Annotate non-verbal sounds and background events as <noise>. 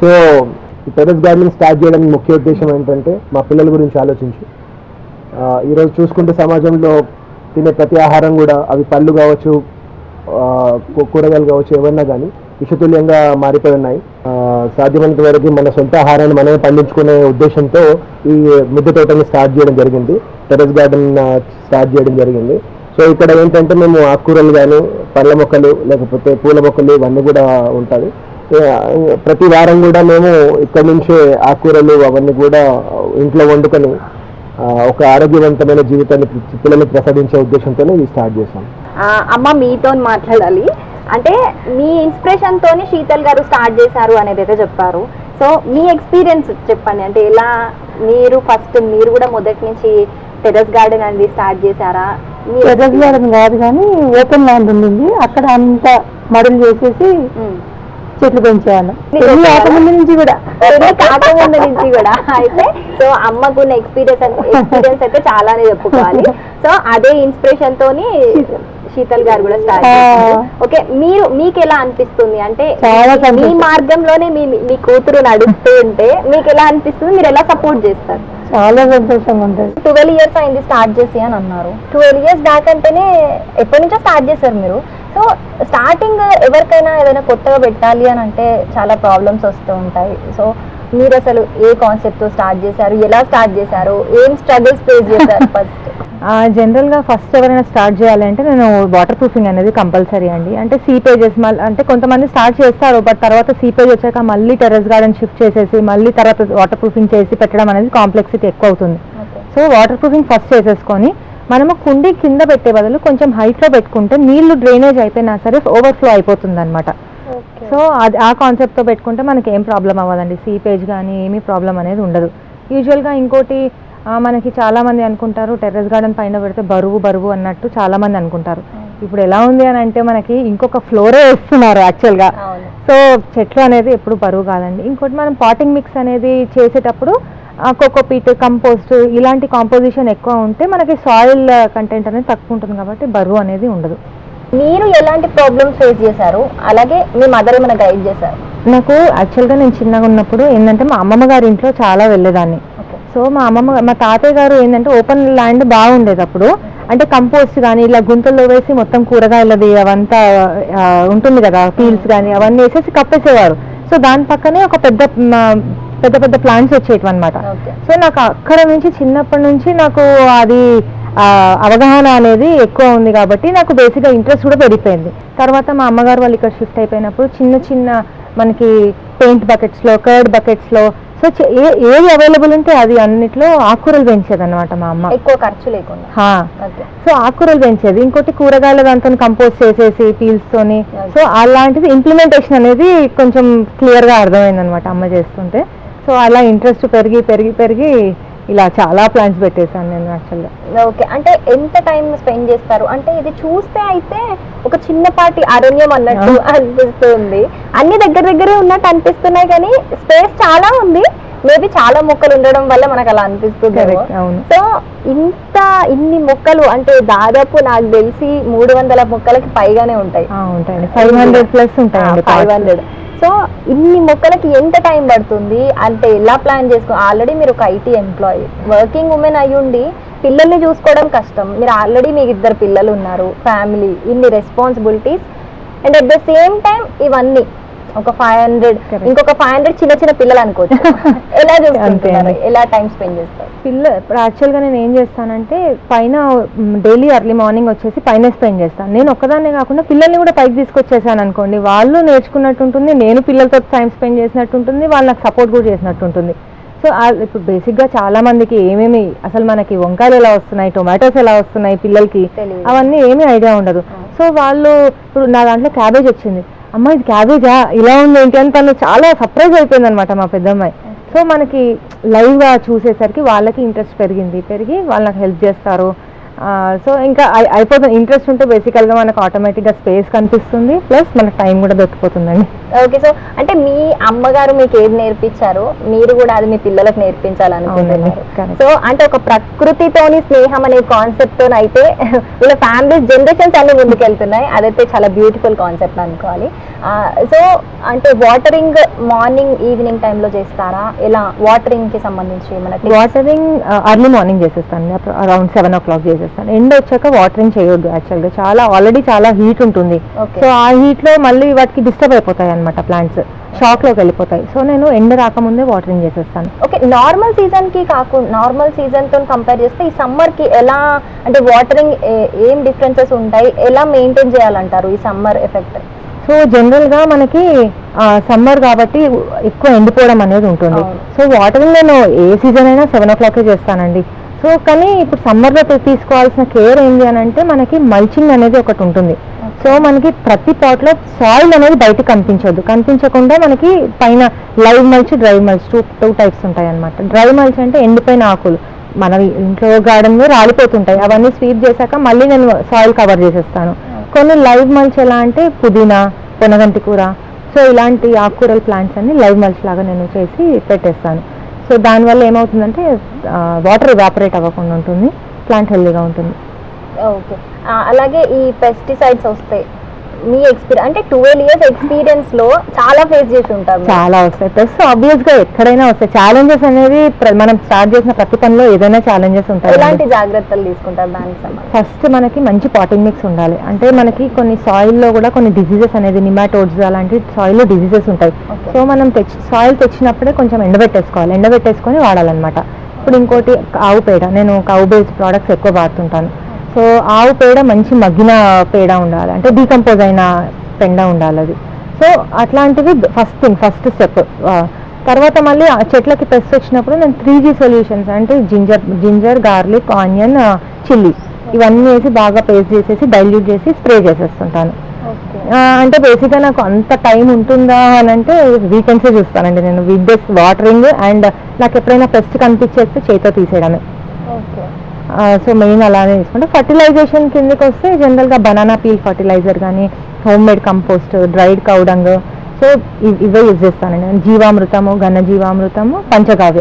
So ఈ terrace gardening start చేయడానికి ముఖ్య ఉద్దేశం ఏంటంటే మా పిల్లల గురించి ఆలోచించి. ఈరోజు చూసుకుంటే సమాజంలో తినే ప్రతి ఆహారం కూడా అవి పళ్ళు కావచ్చు కూరగాయలు కావచ్చు ఏమన్నా కానీ విషతుల్యంగా మారిపోయి ఉన్నాయి. సాధ్యమైనంత వరకు మన సొంత ఆహారాన్ని మనమే పండించుకునే ఉద్దేశంతో ఈ మిద్దె తోటని స్టార్ట్ చేయడం జరిగింది. టెరెస్ గార్డెన్ స్టార్ట్ చేయడం జరిగింది. సో ఇక్కడ ఏంటంటే మేము ఆకుకూరలు కానీ పళ్ళ మొక్కలు లేకపోతే పూల మొక్కలు ఇవన్నీ కూడా ఉంటాయి. ప్రతి వారం కూడా మేము ఇక్కడ నుంచే ఆకుకూరలు అవన్నీ కూడా ఇంట్లో వండుకొని ఒక ఆరోగ్యవంతమైన జీవితాన్ని పిల్లలకు ప్రసాదించే ఉద్దేశంతోనే ఇది స్టార్ట్ చేశాం. అమ్మ మీతో మాట్లాడాలి. అంటే మీ ఇన్స్పిరేషన్ తోని శీతల్ గారు స్టార్ట్ చేశారు అనేది అయితే చెప్పారు. సో మీ ఎక్స్పీరియన్స్ చెప్పండి. అంటే ఎలా మీరు ఫస్ట్ మీరు కూడా మొదటి నుంచి టెరెస్ గార్డెన్ అనేది స్టార్ట్ చేశారా? మీ టెర్రస్ గార్డెన్ కాదు కానీ ఓపెన్ ల్యాండ్ ఉండింది. అక్కడ అంతా మడులు చేసేసి. చెట్లు పెంచేవాళ్ళం. పెళ్ళి? కాకముందు నుంచి కూడా. పెళ్ళి కాకముందు నుంచి కూడా. అయితే సో అమ్మకున్న ఎక్స్పీరియన్స్ ఎక్స్పీరియన్స్ అయితే చాలానే చెప్పుకోవాలి. సో అదే ఇన్స్పిరేషన్ తోని శీతల్ గారు కూడా స్టార్ట్ ఓకే మీరు మీకు ఎలా అనిపిస్తుంది? అంటే మీ. మార్గంలోనే మీ మీ కూతురు నడుస్తూ ఉంటే మీకు ఎలా అనిపిస్తుంది? మీరు ఎలా సపోర్ట్ చేస్తారు? చాలా సంతోషంగా ఉంటుంది. ట్వెల్వ్ ఇయర్స్ అయింది స్టార్ట్ చేసి అని అన్నారు. ట్వెల్వ్ ఇయర్స్ బ్యాక్ అంటేనే ఎప్పటి నుంచో స్టార్ట్ చేశారు మీరు. సో స్టార్టింగ్ ఎవరికైనా ఏదైనా కొత్తగా పెట్టాలి అని అంటే చాలా ప్రాబ్లమ్స్ వస్తూ ఉంటాయి. సో మీరు అసలు ఏ కాన్సెప్ట్తో స్టార్ట్ చేశారు? ఎలా స్టార్ట్ చేశారు? ఏం స్ట్రగుల్స్ ఫేస్ చేశారు ఫస్ట్ జనరల్గా ఫస్ట్ ఎవరైనా స్టార్ట్ చేయాలి అంటే నేను వాటర్ ప్రూఫింగ్ అనేది కంపల్సరీ అండి. అంటే సీపేజెస్ మళ్ళీ అంటే కొంతమంది స్టార్ట్ చేస్తారు బట్ తర్వాత సీపేజ్ వచ్చాక మళ్ళీ టెరెస్ గార్డెన్ షిఫ్ట్ చేసేసి మళ్ళీ తర్వాత వాటర్ ప్రూఫింగ్ చేసి పెట్టడం అనేది కాంప్లెక్సిటీ ఎక్కువ అవుతుంది. సో వాటర్ ప్రూఫింగ్ ఫస్ట్ చేసేసుకొని మనము కుండీ కింద పెట్టే బదులు కొంచెం హైట్లో పెట్టుకుంటే నీళ్ళు డ్రైనేజ్ అయిపోయినా సరే ఓవర్ఫ్లో అయిపోతుంది అనమాట సో అది ఆ కాన్సెప్ట్తో పెట్టుకుంటే మనకి ఏం ప్రాబ్లం అవ్వదండి. సీపేజ్ కానీ ఏమీ ప్రాబ్లం అనేది ఉండదు. యూజువల్గా ఇంకోటి మనకి చాలా మంది అనుకుంటారు టెర్రస్ గార్డెన్ పైన పెడితే బరువు బరువు అన్నట్టు చాలా మంది అనుకుంటారు ఇప్పుడు ఎలా ఉంది అని అంటే మనకి ఇంకొక ఫ్లోరే వేస్తున్నారు యాక్చువల్గా సో చెట్లు అనేది ఎప్పుడు బరువు కాదండి. ఇంకోటి మనం పాటింగ్ మిక్స్ అనేది చేసేటప్పుడు కోకోపీట్ కంపోస్ట్ ఇలాంటి కాంపోజిషన్ ఎక్కువ ఉంటే మనకి సాయిల్ కంటెంట్ అనేది తక్కువ ఉంటుంది కాబట్టి బరువు అనేది ఉండదు. మీరు ఎలాంటి ప్రాబ్లమ్స్ ఫేస్ చేశారు? అలాగే మీ మదర్ ఏమైనా గైడ్ చేశారు? నాకు యాక్చువల్గా నేను చిన్నగా ఉన్నప్పుడు ఏంటంటే మా అమ్మమ్మ గారి ఇంట్లో చాలా వెళ్ళేదాన్ని. సో మా అమ్మమ్మ మా తాతయ్య గారు ఏంటంటే ఓపెన్ ల్యాండ్ బాగుండేది అప్పుడు. అంటే కంపోస్ట్ కానీ ఇలా గుంతల్లో వేసి మొత్తం కూరగాయలది అవంతా ఆ, ఉంటుంది కదా పీల్స్ కానీ అవన్నీ వేసేసి కప్పేసేవారు. సో దాని పక్కనే ఒక పెద్ద పెద్ద పెద్ద ప్లాంట్స్ వచ్చేటివి అనమాట సో నాకు అక్కడ నుంచి చిన్నప్పటి నుంచి నాకు అది అవగాహన అనేది ఎక్కువ ఉంది కాబట్టి నాకు బేసిక్గా ఇంట్రెస్ట్ కూడా పెరిగిపోయింది. తర్వాత మా అమ్మగారు వాళ్ళు ఇక్కడ షిఫ్ట్ అయిపోయినప్పుడు చిన్న చిన్న మనకి పెయింట్ బకెట్స్లో కర్డ్ బకెట్స్లో సో ఏ ఏది అవైలబుల్ ఉంటే అది అన్నిట్లో ఆకుకూరలు పెంచేది అనమాట మా అమ్మ. ఎక్కువ ఖర్చు లేకుండా. సో ఆకుకూరలు పెంచేది. ఇంకోటి కూరగాయల దాంతో కంపోస్ట్ చేసేసి పీల్స్ తోని. సో అలాంటిది ఇంప్లిమెంటేషన్ అనేది కొంచెం క్లియర్గా అర్థమైంది అనమాట అమ్మ చేస్తుంటే. సో అలా ఇంట్రెస్ట్ పెరిగి పెరిగి పెరిగి ఇలా చాలా ప్లాంట్స్ పెట్టేశాను నేను యాక్చువల్గా ఓకే అంటే ఎంత టైం స్పెండ్ చేస్తారు? అంటే ఇది చూస్తే అయితే ఒక చిన్నపాటి అరణ్యం అన్నట్టు అనిపిస్తుంది. అన్ని దగ్గర దగ్గరే ఉన్నట్టు అనిపిస్తున్నాయి కానీ స్పేస్ చాలా ఉంది. మేబీ చాలా మొక్కలు ఉండడం వల్ల మనకు అలా అనిపిస్తుంది. సో ఇంత ఇన్ని మొక్కలు అంటే దాదాపు నాకు తెలిసి మూడు వందల మొక్కలకి పైగానే ఉంటాయి. ఉంటాయండి. ఫైవ్ హండ్రెడ్ ప్లస్ ఉంటాయండి ఫైవ్ హండ్రెడ్ సో ఇన్ని మొక్కలకి ఎంత టైం పడుతుంది? అంటే ఎలా ప్లాన్ చేసుకో? ఆల్రెడీ మీరు ఒక ఐటీ ఎంప్లాయీ. వర్కింగ్ ఉమెన్ అయ్యుండి పిల్లల్ని చూసుకోవడం కష్టం. మీరు ఆల్రెడీ మీకు ఇద్దరు పిల్లలు ఉన్నారు. ఫ్యామిలీ ఇన్ని responsibilities. And at the same time ఇవన్నీ. ఒక ఫైవ్ హండ్రెడ్. ఇంకొక ఫైవ్ హండ్రెడ్ చిన్న చిన్న పిల్లలు అనుకోవచ్చు. <laughs> ఎలా చూసుకుంటున్నారు? అండి. ఎలా టైం స్పెండ్ చేస్తారు? పిల్ల ఇప్పుడు యాక్చువల్గా నేను ఏం చేస్తానంటే పైన డైలీ ఎర్లీ మార్నింగ్ వచ్చేసి పైన స్పెండ్ చేస్తాను. నేను ఒక్కదాన్నే కాకుండా పిల్లల్ని కూడా పైకి తీసుకొచ్చేసాను అనుకోండి. వాళ్ళు నేర్చుకున్నట్టు ఉంటుంది నేను పిల్లలతో టైం స్పెండ్ చేసినట్టు ఉంటుంది వాళ్ళు నాకు సపోర్ట్ కూడా చేసినట్టు ఉంటుంది. సో ఇప్పుడు బేసిక్గా చాలా మందికి ఏమేమి అసలు మనకి వంకాయలు ఎలా వస్తున్నాయి టొమాటోస్ ఎలా వస్తున్నాయి పిల్లలకి. అవన్నీ ఏమీ ఐడియా ఉండదు. సో వాళ్ళు ఇప్పుడు నా దాంట్లో క్యాబేజ్ వచ్చింది. అమ్మ ఇది క్యాబేజా? ఇలా ఉంది ఏంటి అని తను చాలా సర్ప్రైజ్ అయిపోయింది అనమాట మా పెద్దమ్మాయి. సో మనకి లైవ్గా చూసేసరికి వాళ్ళకి ఇంట్రెస్ట్ పెరిగింది. పెరిగి వాళ్ళు నాకు హెల్ప్ చేస్తారు. సో ఇంకా అయి- అయిపోతుంది ఇంట్రెస్ట్ ఉంటే బేసికల్గా మనకు ఆటోమేటిక్గా స్పేస్ కనిపిస్తుంది. ప్లస్ మనకు టైం కూడా దొరికిపోతుందండి. ఓకే సో అంటే మీ అమ్మగారు మీకు ఏది నేర్పించారో? మీరు కూడా అది మీ పిల్లలకు నేర్పించాలనుకుంటున్నారు. సో అంటే ఒక ప్రకృతితోని స్నేహం అనే కాన్సెప్ట్ అయితే <laughs> వీళ్ళ ఫ్యామిలీస్ జనరేషన్స్ అన్ని ముందుకెళ్తున్నాయి. అదైతే చాలా బ్యూటిఫుల్ కాన్సెప్ట్ అనుకోవాలి. సో అంటే వాటరింగ్ మార్నింగ్ ఈవినింగ్ టైంలో చేస్తారా? ఎలా? వాటరింగ్కి సంబంధించి ఏమైనా? వాటరింగ్ అర్లీ మార్నింగ్ చేసేస్తాను. అరౌండ్ సెవెన్ ఓ క్లాక్ చేసేస్తాను. ఎండ్ వచ్చాక వాటరింగ్ చేయొద్దు యాక్చువల్గా చాలా ఆల్రెడీ చాలా హీట్ ఉంటుంది. సో ఆ heat లో మళ్ళీ వాటికి డిస్టర్బ్ అయిపోతాయి అనమాట ప్లాంట్స్ షాక్లోకి వెళ్ళిపోతాయి. సో నేను ఎండ రాకముందే వాటరింగ్ చేసేస్తాను. ఓకే నార్మల్ సీజన్కి కాకుండా నార్మల్ సీజన్తో కంపేర్ చేస్తే ఈ సమ్మర్కి ఎలా అంటే వాటరింగ్ ఏం డిఫరెన్సెస్ ఉంటాయి? ఎలా మెయింటైన్ చేయాలంటారు ఈ సమ్మర్ ఎఫెక్ట్ సో జనరల్గా మనకి సమ్మర్ కాబట్టి ఎక్కువ ఎండిపోవడం అనేది ఉంటుంది. సో వాటరింగ్ నేను ఏ సీజన్ అయినా సెవెన్ ఓ క్లాకే చేస్తానండి. సో కానీ ఇప్పుడు సమ్మర్లో తీసుకోవాల్సిన కేర్ ఏంటి అని అంటే మనకి మల్చింగ్ అనేది ఒకటి ఉంటుంది. సో మనకి ప్రతి పాట్లో సాయిల్ అనేది బయటకు కనిపించొద్దు కనిపించకుండా మనకి పైన live mulch dry mulch two two types ఉంటాయి అనమాట డ్రై మల్చ్ అంటే ఎండిపోయిన ఆకులు. మన ఇంట్లో గార్డెన్లో రాలిపోతుంటాయి. అవన్నీ స్వీప్ చేశాక మళ్ళీ నేను సాయిల్ కవర్ చేసేస్తాను. కొన్ని లైవ్ మల్చ్ ఎలా అంటే పుదీనా పొనగంటి కూర. సో ఇలాంటి ఆకుకూరల ప్లాంట్స్ అన్ని లైవ్ మల్స్ లాగా నేను చేసి పెట్టేస్తాను. సో దానివల్ల ఏమవుతుందంటే వాటర్ ఎవాపరేట్ అవ్వకుండా ఉంటుంది ప్లాంట్ హెల్దీగా ఉంటుంది. ఓకే. అలాగే ఈ పెస్టిసైడ్స్ వస్తాయి మీ ఎక్స్పీరియన్స్ అంటే ట్వెల్వ్ ఇయర్స్ ఎక్స్పీరియన్స్లో చాలా ఫేస్ చేసి ఉంటారు. చాలా వస్తాయి. ప్లస్ ఆబ్వియస్గా ఎక్కడైనా వస్తాయి. ఛాలెంజెస్ అనేది మనం స్టార్ట్ చేసిన ప్రతి పనిలో ఏదైనా ఛాలెంజెస్ ఎలాంటి ఉంటాయి జాగ్రత్తలు తీసుకుంటారు దానికి ఫస్ట్ మనకి మంచి పాటింగ్ మిక్స్ ఉండాలి. అంటే మనకి కొన్ని సాయిల్లో కూడా కొన్ని డిసీజెస్ అనేది నిమాటోడ్స్ అలాంటి సాయిల్లో డిసీజెస్ ఉంటాయి. సో మనం తెచ్చి సాయిల్ తెచ్చినప్పుడే కొంచెం ఎండబెట్టేసుకోవాలి. ఎండబెట్టేసుకొని వాడాలన్నమాట. ఇప్పుడు ఇంకోటి ఆవు పేడ. నేను ఆవు బేస్డ్ ప్రోడక్ట్స్ ఎక్కువ వాడుతుంటాను. సో ఆవు పేడ మంచి మగ్గిన పేడ ఉండాలి. అంటే డీకంపోజ్ అయిన పెండ ఉండాలి అది. సో అట్లాంటివి ఫస్ట్ థింగ్ ఫస్ట్ స్టెప్. తర్వాత మళ్ళీ ఆ చెట్లకి పెస్ట్ వచ్చినప్పుడు నేను త్రీ జీ సొల్యూషన్స్ అంటే ginger ginger garlic onion chilli ఇవన్నీ వేసి బాగా పేస్ట్ చేసేసి డైల్యూట్ చేసి స్ప్రే చేసేస్తుంటాను. అంటే బేసిక్గా నాకు అంత టైం ఉంటుందా అని అంటే వీకెండ్సే చూస్తానండి నేను. వీక్ డేస్ వాటరింగ్ అండ్ నాకు ఎప్పుడైనా పెస్ట్ కనిపించేస్తే చేతితో తీసేయడమే. సో మెయిన్ అలానే తీసుకుంటే ఫర్టిలైజేషన్ కిందకి వస్తే జనరల్గా బనానా పీల్ ఫర్టిలైజర్ కానీ home made compost dried cow dung so ఇవే యూజ్ చేస్తానండి నేను. జీవామృతము ఘన జీవామృతము పంచగావ్య